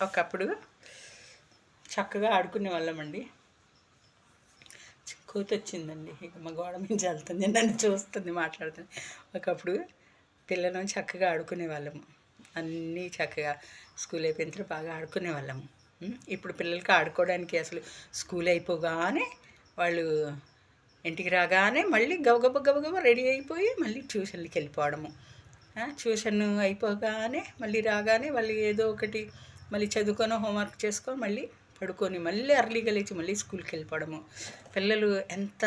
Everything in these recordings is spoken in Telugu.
ఒకప్పుడు చక్కగా ఆడుకునే వాళ్ళమండి కూత వచ్చిందండి ఇక మా గోడ మించి వెళ్తుంది నన్ను చూస్తుంది మాట్లాడుతుంది. ఒకప్పుడు పిల్లలను చక్కగా ఆడుకునే వాళ్ళము అన్నీ చక్కగా స్కూల్ అయిపోయిన తర్వాత బాగా ఆడుకునే వాళ్ళము ఇప్పుడు పిల్లలకి ఆడుకోవడానికి అసలు స్కూల్ అయిపోగానే వాళ్ళు ఇంటికి రాగానే మళ్ళీ గబగబ గబగబ రెడీ అయిపోయి మళ్ళీ ట్యూషన్కి వెళ్ళిపోవడము. ట్యూషన్ అయిపోగానే మళ్ళీ రాగానే వాళ్ళు ఏదో ఒకటి మళ్ళీ చదువుకొని హోంవర్క్ చేసుకొని మళ్ళీ పడుకొని మళ్ళీ అర్లీగా లేచి మళ్ళీ స్కూల్కి వెళ్ళిపోవడము. పిల్లలు ఎంత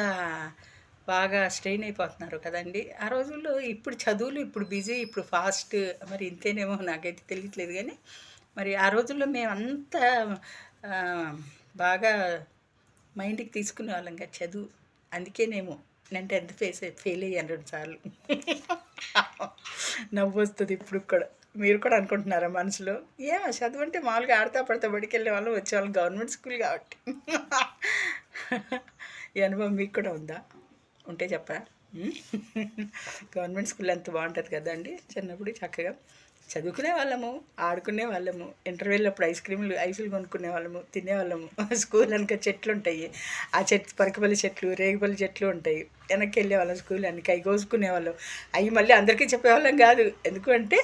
బాగా స్ట్రెయిన్ అయిపోతున్నారు కదండి. ఆ రోజుల్లో ఇప్పుడు చదువులు ఇప్పుడు బిజీ ఇప్పుడు ఫాస్ట్ మరి ఇంతేనేమో నాకైతే తెలియట్లేదు కానీ మరి ఆ రోజుల్లో మేమంతా బాగా మైండ్కి తీసుకునే వాళ్ళం చదువు. అందుకేనేమో నేను టెన్త్ ఫేస్ ఫెయిల్ అయ్యాను రెండు సార్లు. నవ్వు వస్తుంది ఇప్పుడు కూడా. మీరు కూడా అనుకుంటున్నారా మనసులో? ఏ చదువు అంటే మామూలుగా ఆడతా పడతా బడికి వెళ్ళే వాళ్ళం వచ్చేవాళ్ళం గవర్నమెంట్ స్కూల్ కాబట్టి. ఈ అనుభవం మీకు కూడా ఉందా? ఉంటే చెప్పరా గవర్నమెంట్ స్కూల్ ఎంత బాగుంటుంది కదండి చిన్నప్పుడు చక్కగా. చదువుకునే వాళ్ళము ఆడుకునే వాళ్ళము ఇంటర్వెల్ అప్పుడు ఐస్ క్రీములు ఐసులు కొనుక్కునే వాళ్ళము తినేవాళ్ళము స్కూల్ వెనక చెట్లు ఉంటాయి. ఆ చెట్టు పరకపల్లి చెట్లు రేగిపల్లి చెట్లు ఉంటాయి. వెనక్కి వెళ్ళే వాళ్ళం స్కూల్ వెనక అవి కోసుకునే వాళ్ళం. అవి మళ్ళీ అందరికీ చెప్పేవాళ్ళం కాదు. ఎందుకంటే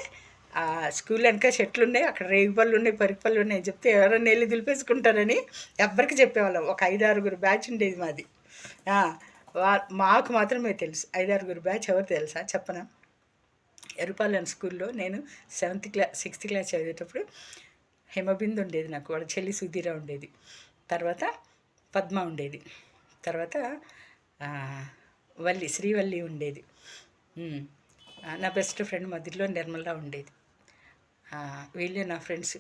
ఆ స్కూల్ వెనక చెట్లు ఉన్నాయి అక్కడ రేగు పళ్ళు ఉన్నాయి పరిపళ్ళు ఉన్నాయి చెప్తే ఎవరైనా వెళ్ళి దులిపేసుకుంటారని ఎవ్వరికి చెప్పేవాళ్ళం. ఒక ఐదు ఆరుగురు బ్యాచ్ ఉండేది మాది. వా- మాకు మాత్రమే తెలుసు. ఐదారుగురు బ్యాచ్ ఎవరు తెలుసా? చెప్పనా? ఎరుపాలెం స్కూల్లో నేను సెవెంత్ క్లాస్ సిక్స్త్ క్లాస్ చదివేటప్పుడు హిమబిందు ఉండేది నాకు వాళ్ళ చెల్లి సుధీర ఉండేది. తర్వాత పద్మ ఉండేది. తర్వాత వల్లి శ్రీవల్లి ఉండేది. నా బెస్ట్ ఫ్రెండ్ మధ్యలో నిర్మల ఉండేది. వీళ్ళే నా ఫ్రెండ్స్.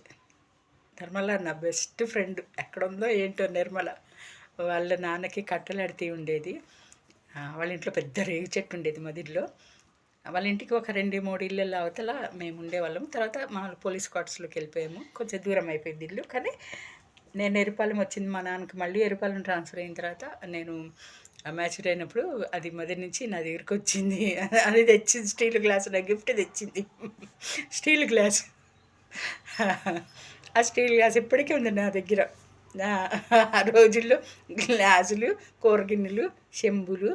నిర్మల నా బెస్ట్ ఫ్రెండ్. ఎక్కడుందో ఏంటో నిర్మల. వాళ్ళ నాన్నకి కట్టెలాడితే ఉండేది. వాళ్ళ ఇంట్లో పెద్ద రేగు చెట్టు ఉండేది మదిలో వాళ్ళ ఇంటికి ఒక రెండు మూడు ఇళ్ళ అవతల మేము ఉండేవాళ్ళం. తర్వాత మా పోలీస్ క్వార్టర్స్లోకి వెళ్ళిపోయాము. కొంచెం దూరం అయిపోయింది ఇల్లు. కానీ నేను ఎరుపాలెం వచ్చింది. మా నాన్నకి మళ్ళీ ఎరుపాలెం ట్రాన్స్ఫర్ అయిన తర్వాత నేను మ్యాచ్యూర్ అయినప్పుడు అది మొదటి నుంచి నా దగ్గరికి వచ్చింది. అది తెచ్చింది. స్టీల్ గ్లాస్ నా గిఫ్ట్ తెచ్చింది. Steel glass. ఆ స్టీల్ గ్లాస్ ఇప్పటికీ ఉంది నా దగ్గర. ఆ రోజుల్లో గ్లాసులు కూరగిన్నెలు చెంబులు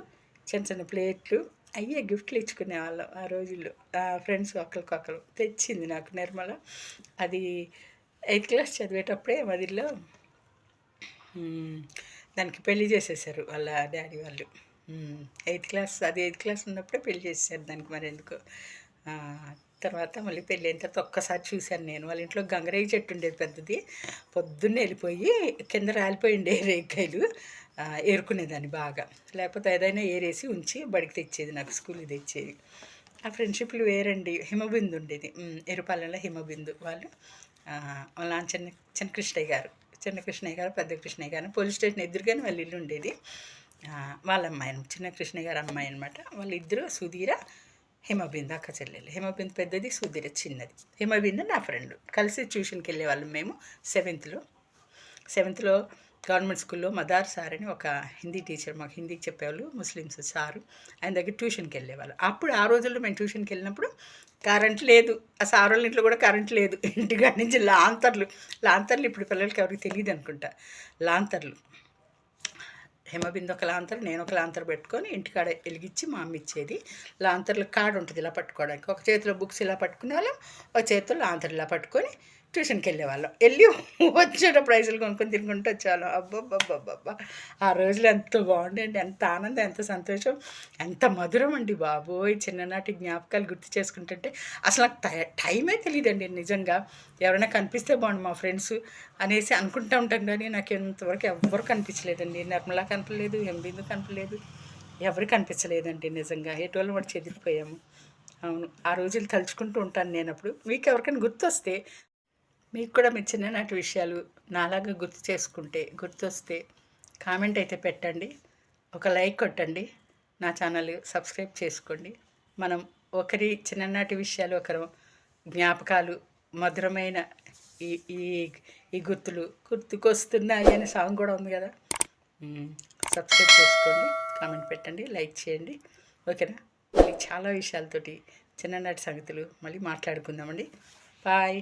చిన్న చిన్న ప్లేట్లు అయ్యే గిఫ్ట్లు ఇచ్చుకునే వాళ్ళం ఆ రోజుల్లో. ఫ్రెండ్స్ ఒకరికొకరు తెచ్చింది నాకు నిర్మల. అది ఎయిత్ క్లాస్ చదివేటప్పుడే మదిలో దానికి పెళ్ళి చేసేసారు వాళ్ళ డాడీ వాళ్ళు. ఎయిత్ క్లాస్ అది ఎయిత్ క్లాస్ ఉన్నప్పుడే పెళ్ళి చేసేసారు దానికి మరి ఎందుకు తర్వాత మళ్ళీ పెళ్ళి అయిన తర్వాత ఒక్కసారి చూశాను నేను. వాళ్ళ ఇంట్లో గంగరేగి చెట్టు ఉండేది పెద్దది. పొద్దున్నే వెళ్ళిపోయి కింద రాలిపోయిండే రేగికాయలు ఏరుకునేదాన్ని బాగా. లేకపోతే ఏదైనా ఏరేసి ఉంచి బడికి తెచ్చేది నాకు స్కూల్కి తెచ్చేది. ఆ ఫ్రెండ్షిప్లు వేరండి. హిమబిందు ఉండేది. ఎరుపాలెంలో హిమబిందు వాళ్ళు. వాళ్ళ చిన్న చిన్న కృష్ణయ్య గారు. చిన్న కృష్ణయ్య గారు పెద్ద కృష్ణయ్య గారు. పోలీస్ స్టేషన్ ఎదురుగానే వాళ్ళ ఇల్లు ఉండేది. వాళ్ళ అమ్మాయి చిన్న కృష్ణయ్య గారు అమ్మాయి అనమాట వాళ్ళిద్దరూ సుధీర హిమబిందు అక్క చెల్లెలు హిమబిందు పెద్దది సుధీర చిన్నది. హిమబిందు నా ఫ్రెండ్ కలిసి ట్యూషన్కి వెళ్ళేవాళ్ళం మేము సెవెంత్లో సెవెంత్లో గవర్నమెంట్ స్కూల్లో మదార్ సార్ అని ఒక హిందీ టీచర్ మాకు హిందీకి చెప్పేవాళ్ళు ముస్లిమ్స్ సారు. ఆయన దగ్గర ట్యూషన్కి వెళ్ళేవాళ్ళు. అప్పుడు ఆ రోజుల్లో మేము ట్యూషన్కి వెళ్ళినప్పుడు కరెంట్ లేదు. ఆ సార్ వాళ్ళ ఇంట్లో కూడా కరెంట్ లేదు. ఇంటికాడ నుంచి లాంతర్లు లాంతర్లు ఇప్పుడు పిల్లలకి ఎవరికి తెలియదు అనుకుంటా. లాంతర్లు. హేమబిందు ఒక లాంతర్ నేను ఒక లాంతర్ పెట్టుకొని ఇంటికాడ వెలిగించి మా అమ్మ ఇచ్చేది. లాంతర్లు కాడ ఉంటుంది ఇలా పట్టుకోవడానికి. ఒక చేతిలో బుక్స్ ఇలా పట్టుకునే వాళ్ళం ఒక చేతిలో లాంతర్ ఇలా పట్టుకొని ట్యూషన్కి వెళ్ళేవాళ్ళం వెళ్ళి వచ్చేటప్పుడు ప్రైజులు కొనుక్కొని తినుకుంటూ వచ్చేవాళ్ళం. అబ్బబ్బబ్బబ్బబ్బా! ఆ రోజులు ఎంత బాగుండేది ఎంత ఆనందం ఎంత సంతోషం. ఎంత మధురం అండి బాబోయ్! చిన్ననాటి జ్ఞాపకాలు గుర్తు చేసుకుంటుంటే అసలు నాకు టై- టైమే తెలియదండి నిజంగా. ఎవరైనా కనిపిస్తే బాగుండు మా ఫ్రెండ్స్ అనేసి అనుకుంటూ ఉంటాం కానీ నాకు ఇంతవరకు ఎవ్వరు కనిపించలేదండి. నిర్మలా కనపలేదు ఎంబిందు కనపలేదు ఎవరు కనిపించలేదండి నిజంగా. ఎటువల్ల మనం చెదిరిపోయాము. అవును. ఆ రోజులు తలుచుకుంటూ ఉంటాను నేను అప్పుడు. మీకు ఎవరికైనా గుర్తొస్తే మీకు కూడా మీ చిన్ననాటి విషయాలు నాలాగా గుర్తు చేసుకుంటే గుర్తొస్తే కామెంట్ అయితే పెట్టండి. ఒక లైక్ కొట్టండి. నా ఛానల్ సబ్స్క్రైబ్ చేసుకోండి. మనం ఒకరి చిన్ననాటి విషయాలు ఒకరు జ్ఞాపకాలు మధురమైన ఈ ఈ ఈ గుర్తులు గుర్తుకొస్తున్నాయి అనే సాంగ్ కూడా ఉంది కదా. సబ్స్క్రైబ్ చేసుకోండి. కామెంట్ పెట్టండి. లైక్ చేయండి. ఓకేనా? మళ్ళీ చాలా విషయాలతోటి చిన్ననాటి సంగతులు మళ్ళీ మాట్లాడుకుందామండి. బాయ్.